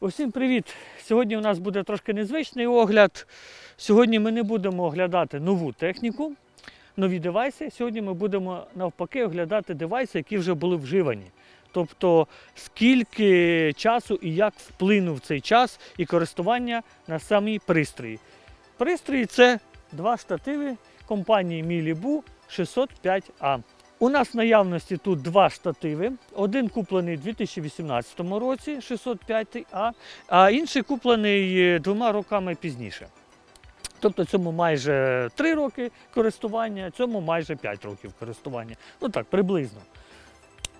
Усім привіт! Сьогодні у нас буде трошки незвичний огляд. Сьогодні ми не будемо оглядати нову техніку, нові девайси. Сьогодні ми будемо навпаки оглядати девайси, які вже були вживані. Тобто, скільки часу і як вплинув цей час і користування на самі пристрої. Пристрої це два штативи компанії Milibu 605A. У нас в наявності тут два штативи. Один куплений у 2018 році 605А, а інший куплений е, двома роками пізніше. Тобто цьому майже 3 роки користування, цьому майже 5 років користування. Ну так, приблизно.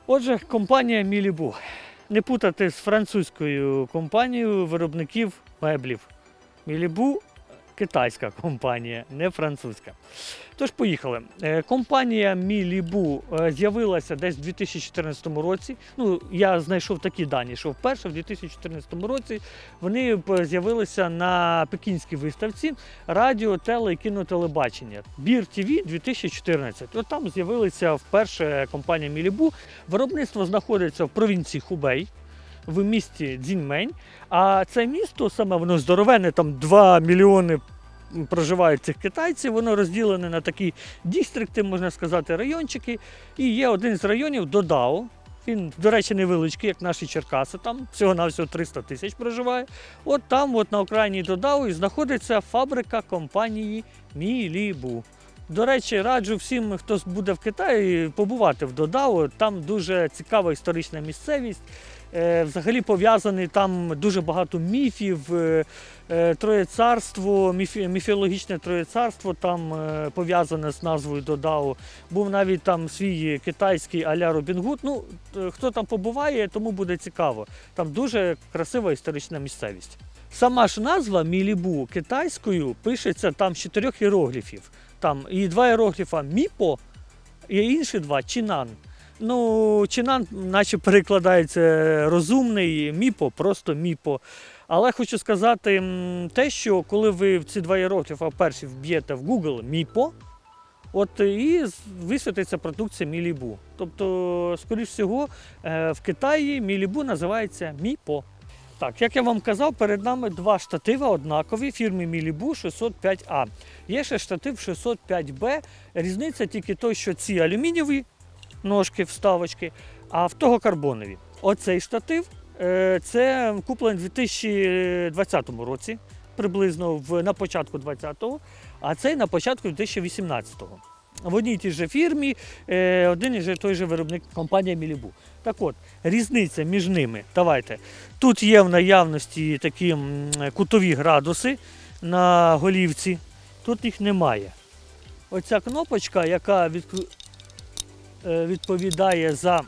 Отже, компанія Milibu. Не путати з французькою компанією виробників меблів. Milibu китайська компанія, не французька. Тож поїхали. Е, Компанія Milibu е, з'явилася десь у 2014 році. Ну, я знайшов такі дані, що вперше в 2014 році вони з'явилися на пекінській виставці радіо, теле і кінотелебачення. Бір ТВ 2014. От там з'явилися вперше компанія Milibu. Виробництво знаходиться в провінції Хубей. В місті Дзіньмень. А це місто саме воно здоровене, там 2 мільйони проживають цих китайців. Воно розділене на такі дістрикти, можна сказати, райончики. І є один з районів Додао. Він, до речі, невеличкий, як наші Черкаси. Там всього-навсього 300 тисяч проживає. От там, от на окраїні Додао, і знаходиться фабрика компанії Мілібу. До речі, раджу всім, хто буде в Китаї, побувати в Додао. Там дуже цікава історична місцевість. Е, Взагалі пов'язаний там дуже багато міфів. е, е, Троєцарство, міфологічне троєцарство там пов'язане з назвою Додао. Був навіть там свій китайський аля Робін Гуд. Ну, хто там побуває, тому буде цікаво. Там дуже красива історична місцевість. Сама ж назва Мілібу китайською пишеться там з чотирьох іерогліфів. Там і два іерогліфа Міпо, і інші два Чінан. Ну, Чинан, наче перекладається розумний, міпо, просто міпо. Але хочу сказати те, що коли ви ці два іерогліфа перші вб'єте в Google міпо, от і висвітиться продукція Мілібу. Тобто, скоріш всього, е, в Китаї Мілібу називається міпо. Так, як я вам казав, перед нами два штатива однакові фірми Мілібу 605А. Є ще штатив 605Б. Різниця тільки той, що ці алюмінієві ножки, вставочки, а в того карбонові. Оцей штатив е, це куплений у 2020 році, приблизно на початку 20-го, а цей на початку 2018-го. В одній тій же фірмі, е, один і же той же виробник компанія Мілібу. Так от, різниця між ними. Давайте. Тут є в наявності такі кутові градуси на голівці, тут їх немає. Оця кнопочка, яка е, відповідає за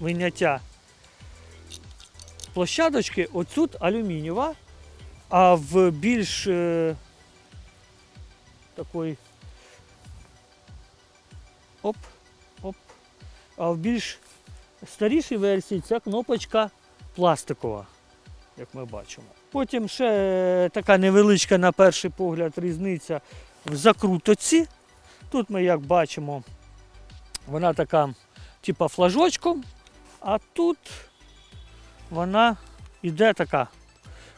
виняття площадочки, оцют алюмінієва, а в більш е, такої оп, оп, а в більш старішій версії ця кнопочка пластикова, як ми бачимо. Потім ще така невеличка на перший погляд різниця в закрутоці. Тут ми, як бачимо, вона така, типа флажочком, а тут вона йде така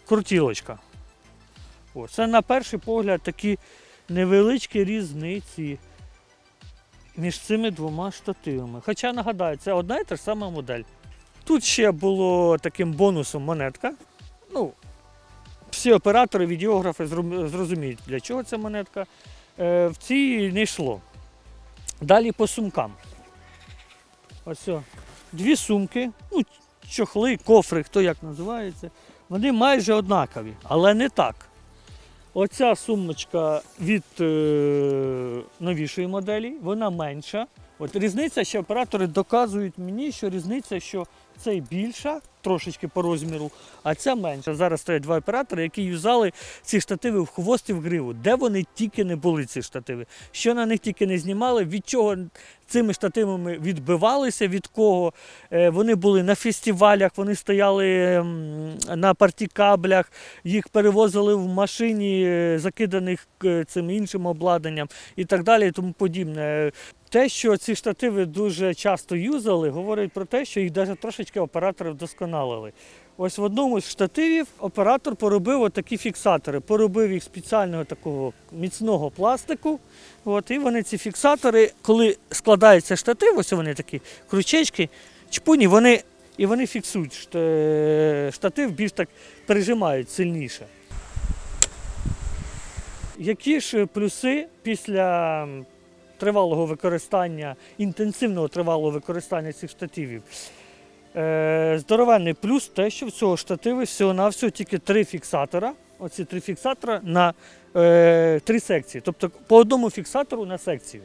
крутілочка. О, це на перший погляд такі невеличкі різниці між цими двома штативами. Хоча нагадаю, це одна і та ж сама модель. Тут ще було таким бонусом монетка. Ну, всі оператори, відеографи зрозуміють, для чого ця монетка. Е, в цій не йшло. Далі по сумкам. Ось дві сумки, ну, чохли, кофри, хто як називається. Вони майже однакові, але не так. Оця сумочка від е, новішої моделі, вона менша. От різниця, що оператори доказують мені, що різниця, що Цей більша, трошечки по розміру, а ця менша. Зараз стоять два оператори, які юзали ці штативи в хвост і в гриву. Де вони тільки не були, ці штативи. Що на них тільки не знімали, від чого цими штативами відбивалися, від кого. Е, Вони були на фестивалях, вони стояли ем, на партікаблях, їх перевозили в машині, е, закиданих е, цим іншим обладнанням і так далі, і тому подібне. Те, що ці штативи дуже часто юзали, говорить про те, що їх навіть трошечки оператори вдосконалили. Ось в одному з штативів оператор поробив отакі фіксатори. Поробив їх спеціального такого міцного пластику. От, і вони ці фіксатори, коли складається штатив, ось вони такі крючечки, чпуні, вони, і вони фіксують шт- штатив, більш так прижимають сильніше. Які ж плюси після тривалого використання, інтенсивного тривалого використання цих штативів? Е, здоровенний плюс те, що в цього штативу всього-навсього тільки три фіксатора. Оці три фіксатора на е, три секції. Тобто по одному фіксатору на секцію.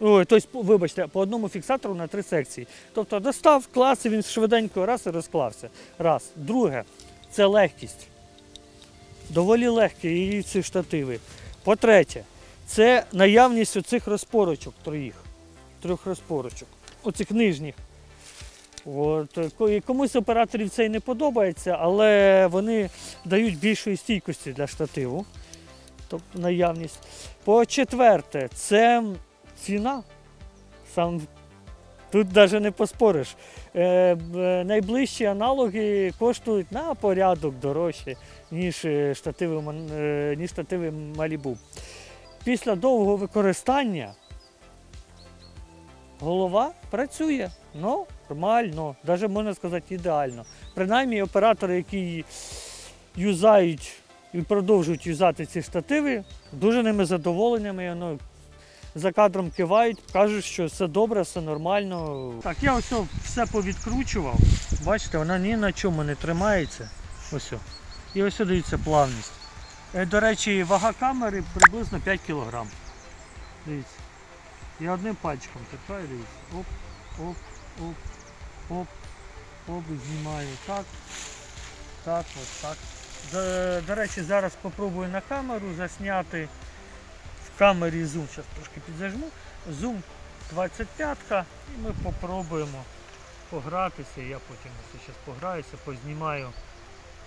Ой, тобто, вибачте, по одному фіксатору на три секції. Тобто достав клас, і він швиденько раз і розклався. Раз. Друге, це легкість. Доволі легкі і ці штативи. По-третє, це наявність оцих розпорочок троїх. Трьох розпорочок. Оцих нижніх. От, і комусь операторів це і не подобається, але вони дають більшої стійкості для штативу. Тобто наявність. По-четверте, це ціна. Сам тут навіть не поспориш. Е, найближчі аналоги коштують на порядок дорожче, ніж е, штативи, е, ніж штативи Malibu. Після довгого використання голова працює. Ну, нормально, навіть можна сказати ідеально. Принаймні оператори, які юзають і продовжують юзати ці штативи, дуже ними задоволеними. Ну, за кадром кивають, кажуть, що все добре, все нормально. Так, я ось все повідкручував. Бачите, вона ні на чому не тримається. Ось. І ось дивіться плавність. Е, До речі, вага камери приблизно 5 кг. Дивіться. Я одним пальчиком тикаю, дивіться. Оп, оп, оп, оп, оп, знімаю так. Так, ось так. До, до речі, зараз спробую на камеру засняти в камері зум. Зараз трошки підзажму. Зум 25 і ми попробуємо погратися. Я потім зараз пограюся, познімаю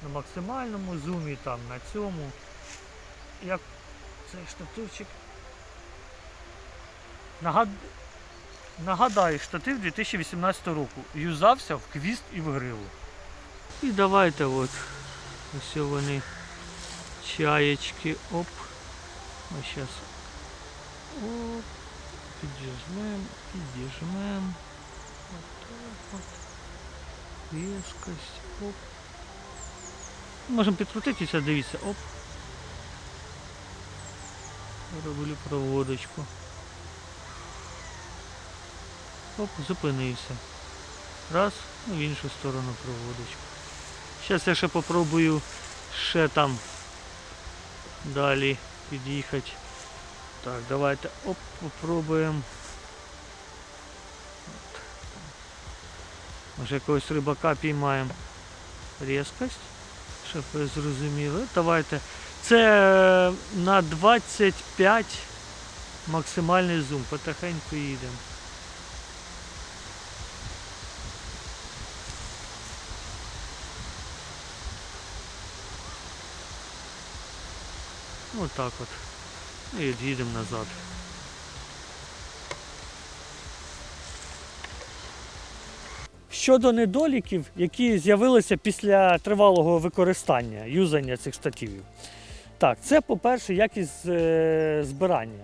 на максимальному зумі, там на цьому. Як цей штативчик. Нагад... Нагадаю, штатив 2018 року. Юзався в квіст і в гриву. І давайте от ось вони чаєчки. Оп. Ось зараз. Оп. Підіжмем, підіжмем. Отак от. Різкость. Оп. Можемо підкрутитися, дивіться. Оп. Роблю проводочку. Оп, зупинився. Раз, ну, в іншу сторону проводочку. Зараз я ще попробую ще там далі під'їхати. Так, давайте оп, попробуємо. Може якогось рибака піймаємо. Різкость, щоб ви зрозуміли. Давайте. Це е, на 25 максимальний зум. Потихеньку їдемо. Отак от. І від'їдемо назад. Щодо недоліків, які з'явилися після тривалого використання, юзання цих штативів. Так, це, по-перше, якість е, збирання.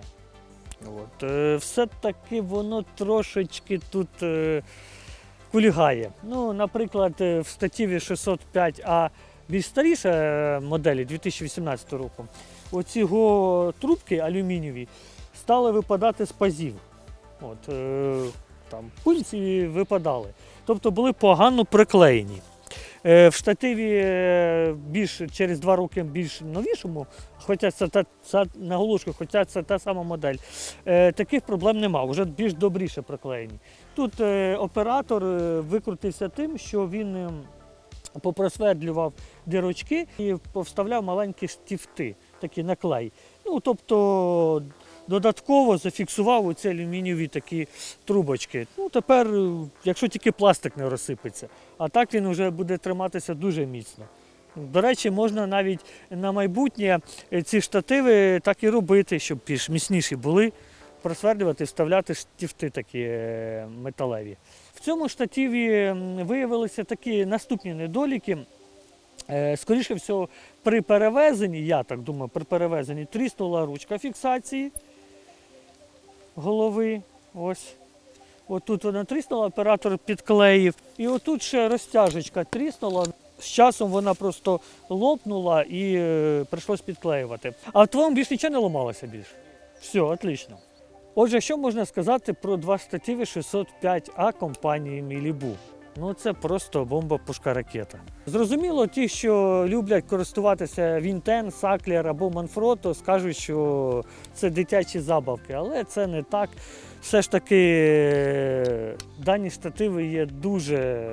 От, е, все-таки воно трошечки тут е, кульгає. Ну, наприклад, е, в штативі 605А більш старіша е, моделі 2018 року, оці трубки алюмінієві стали випадати з пазів. От, е, там пульці випадали. Тобто були погано приклеєні. Е, в штативі е, більш через два роки більш новішому, хоча це та, це наголошую, хоча це та сама модель, е, таких проблем нема, вже більш добріше приклеєні. тут е, оператор е, викрутився тим, що він е, попросвердлював дирочки і повставляв маленькі штифти, такі на клей. Ну, тобто додатково зафіксував оці алюмінієві такі трубочки. Ну, тепер, якщо тільки пластик не розсипеться, а так він вже буде триматися дуже міцно. До речі, можна навіть на майбутнє е, ці штативи так і робити, щоб більш міцніші були, просвердлювати, вставляти штифти такі е, металеві. В цьому штативі виявилися такі наступні недоліки. Е, Скоріше всього, при перевезенні, я так думаю, при перевезенні тріснула ручка фіксації голови. Ось. Отут вона тріснула, оператор підклеїв. І отут ще розтяжечка тріснула. З часом вона просто лопнула і е, прийшлось підклеювати. А в твоєму більш нічого не ламалося більше. Все, отлично. Отже, що можна сказати про два штативи 605А компанії Мілібу? Ну це просто бомба пушка ракета. Зрозуміло, ті, що люблять користуватися Вінтен, Саклер або Манфрото, скажуть, що це дитячі забавки, але це не так. Все ж таки дані штативи є дуже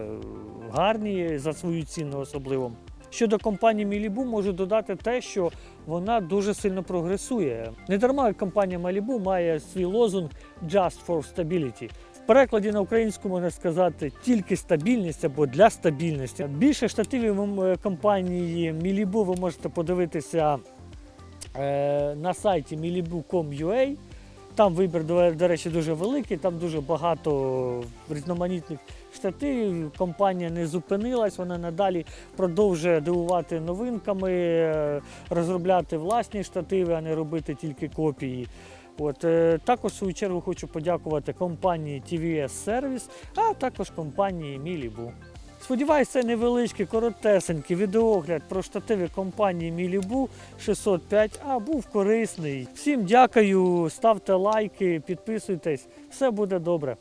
гарні за свою ціну особливо. Щодо компанії Мілібу, можу додати те, що вона дуже сильно прогресує. Не дарма компанія Malibu має свій лозунг Just for Stability. Перекладі на українську можна сказати тільки стабільність або для стабільності. Більше штативів компанії Malibu ви можете подивитися е, на сайті milibu.com.ua. Там вибір, до речі, дуже великий, там дуже багато різноманітних штативів. Компанія не зупинилась, вона надалі продовжує дивувати новинками, е, розробляти власні штативи, а не робити тільки копії. От, е, також в свою чергу хочу подякувати компанії TVS Service, а також компанії Мілібу. Сподіваюсь, це невеличкий, коротесенький відеогляд про штативи компанії Мілібу 605 а був корисний. Всім дякую, ставте лайки, підписуйтесь, все буде добре.